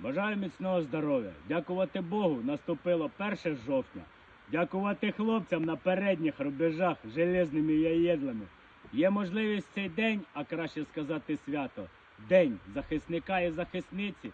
Бажаю міцного здоров'я. Дякувати Богу, наступило 1 жовтня. Дякувати хлопцям на передніх рубежах железними яєдлами. Є можливість цей день, а краще сказати свято, день захисника і захисниці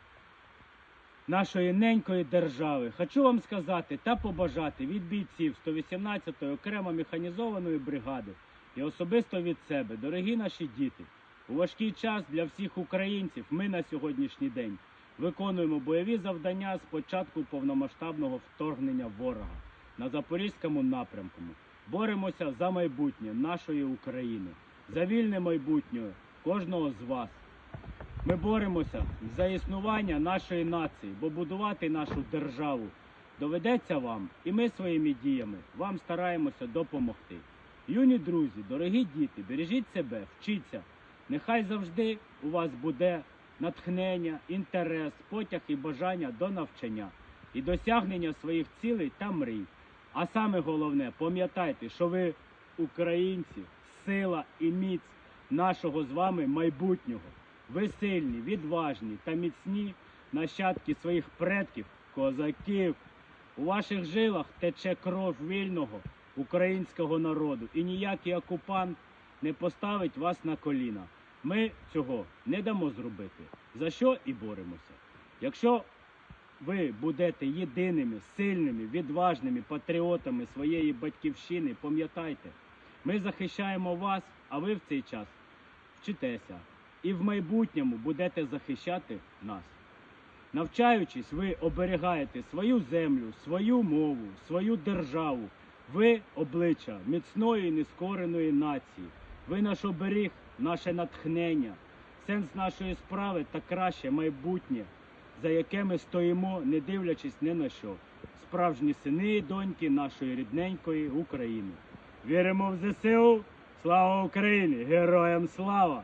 нашої ненької держави. Хочу вам сказати та побажати від бійців 118-ї окремо механізованої бригади і особисто від себе, дорогі наші діти. У важкий час для всіх українців ми на сьогоднішній день виконуємо бойові завдання з початку повномасштабного вторгнення ворога на запорізькому напрямку. Боремося за майбутнє нашої України, за вільне майбутнє кожного з вас. Ми боремося за існування нашої нації, бо будувати нашу державу доведеться вам, і ми своїми діями вам стараємося допомогти. Юні друзі, дорогі діти, бережіть себе, вчіться. Нехай завжди у вас буде натхнення, інтерес, потяг і бажання до навчання і досягнення своїх цілей та мрій. А саме головне, пам'ятайте, що ви українці, сила і міць нашого з вами майбутнього. Ви сильні, відважні та міцні нащадки своїх предків, козаків. У ваших жилах тече кров вільного українського народу, і ніякий окупант не поставить вас на коліна. Ми цього не дамо зробити. За що і боремося. Якщо ви будете єдиними, сильними, відважними патріотами своєї батьківщини, пам'ятайте, ми захищаємо вас, а ви в цей час вчитеся і в майбутньому будете захищати нас. Навчаючись, ви оберігаєте свою землю, свою мову, свою державу. Ви обличчя міцної нескореної нації. Ви наш оберіг, наше натхнення, сенс нашої справи та краще майбутнє, за яке ми стоїмо, не дивлячись ні на що. Справжні сини і доньки нашої рідненької України. Віримо в ЗСУ! Слава Україні! Героям слава!